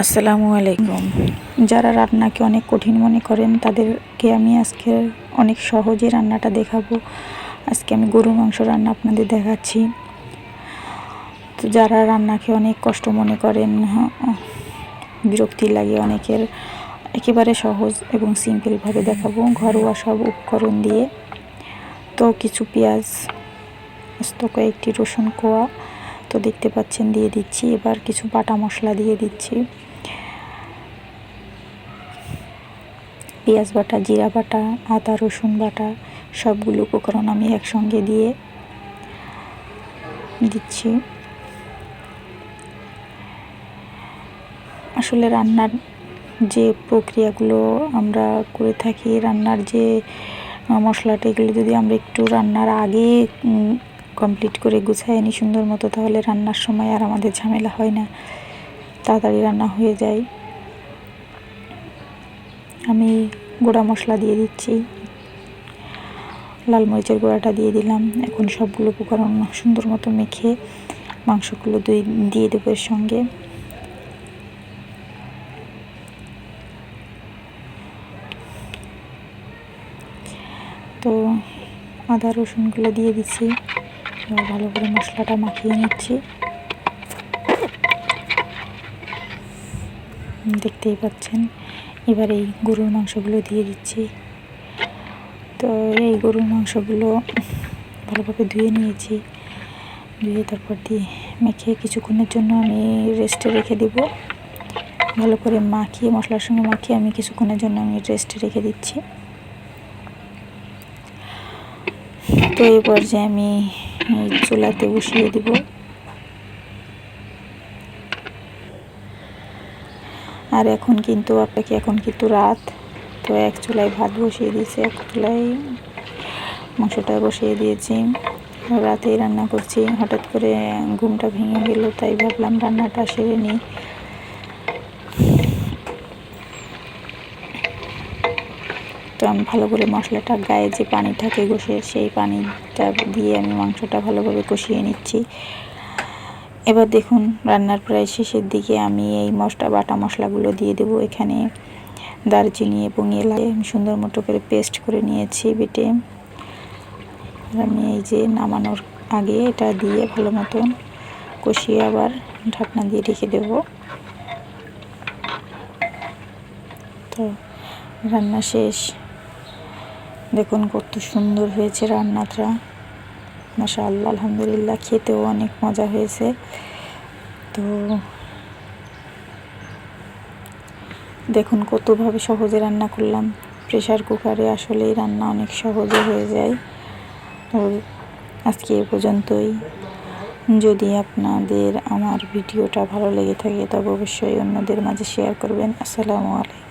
আসসালামু আলাইকুম। যারা রান্নাকে অনেক কঠিন মনে করেন তাদেরকে আমি আজকে অনেক সহজে রান্নাটা দেখাবো। আজকে আমি গরুর মাংস রান্না আপনাদের দেখাচ্ছি। তো যারা রান্নাকে অনেক কষ্ট মনে করেন হ্যাঁ, বিরক্তি লাগে অনেকের একেবারে সহজ এবং সিম্পলভাবে দেখাবো। ঘরোয়া সব উপকরণ দিয়ে। তো কিছু পেঁয়াজ আস্ত কয়েকটি রসুন কোয়া তো দেখতে পাচ্ছেন দিয়ে দিচ্ছি। এবার কিছু বাটা মশলা দিয়ে দিচ্ছি। পেঁয়াজ বাটা, জিরা বাটা, আদা, রসুন বাটা সবগুলো উপকরণ আমি একসঙ্গে দিয়ে দিচ্ছি। আসলে রান্নার যে প্রক্রিয়াগুলো আমরা করে থাকি, রান্নার যে মশলাটা, এগুলো যদি আমরা একটু রান্নার আগে কমপ্লিট করে গুছাই নিই সুন্দর মতো, তাহলে রান্নার সময় আর আমাদের ঝামেলা হয় না। তাড়াতাড়ি রান্না হয়ে যায়। আমি গোড়া মশলা দিয়ে দিচ্ছি। লাল মরিচের গোড়াটা দিয়ে দিলাম। এখন সবগুলো উপকরণ সুন্দর মতো মেখে মাংসগুলো দুই, দিয়ে দেবো এর সঙ্গে। তো আদা, রসুনগুলো দিয়ে দিচ্ছি। ভালো করে মশলাটা মাখিয়ে নিচ্ছি। দেখতেই পাচ্ছেন। এবার এই গরুর মাংসগুলো দিয়ে দিচ্ছি। তো এই গরুর মাংসগুলো ভালোভাবে ধুয়ে নিয়েছি। ধুয়ে তারপর দিয়ে মেখে কিছুক্ষণের জন্য আমি রেস্টে রেখে দেব। ভালো করে মাখিয়ে, মশলার সঙ্গে মাখিয়ে আমি কিছুক্ষণের জন্য আমি রেস্টে রেখে দিচ্ছি। তো এই পর্যায়ে আমি চুলাতে বসিয়ে দেব। আর এখন কিন্তু আপনাকে, এখন কিন্তু রাত। তো এক চুলায় ভাত বসিয়ে দিয়েছি, এক চুলায় মাংসটা বসিয়ে দিয়েছি। রাতেই রান্না করছি। হঠাৎ করে ঘুমটা ভেঙে গেল, তাই ভাবলাম রান্নাটা সেরে নিই। তো আমি ভালো করে মশলাটা গায়ে যে পানি থাকে গোসের সেই পানিটা দিয়ে আমি মাংসটা ভালোভাবে কষিয়ে নিচ্ছি। এবার দেখুন, রান্নার প্রায় শেষের দিকে আমি এই মশলা, বাটা মশলাগুলো দিয়ে দেবো এখানে। দারচিনি এবং এলাচ সুন্দর মতো করে পেস্ট করে নিয়েছি বেটে। আমি এই যে নামানোর আগে এটা দিয়ে ভালো মতন কষিয়ে আবার ঢাকনা দিয়ে রেখে দেব। তো রান্না শেষ। দেখুন কত সুন্দর হয়েছে রান্নাটা। মাসা আল্লাহ আলহামদুলিল্লাহ, খেতেও অনেক মজা হয়েছে। তো দেখুন কতভাবে সহজে রান্না করলাম। প্রেশার কুকারে আসলেই রান্না অনেক সহজে হয়ে যায়। তো আজকে এ পর্যন্তই। যদি আপনাদের আমার ভিডিওটা ভালো লেগে থাকে তবে অবশ্যই অন্যদের মাঝে শেয়ার করবেন। আসসালামু আলাইকুম।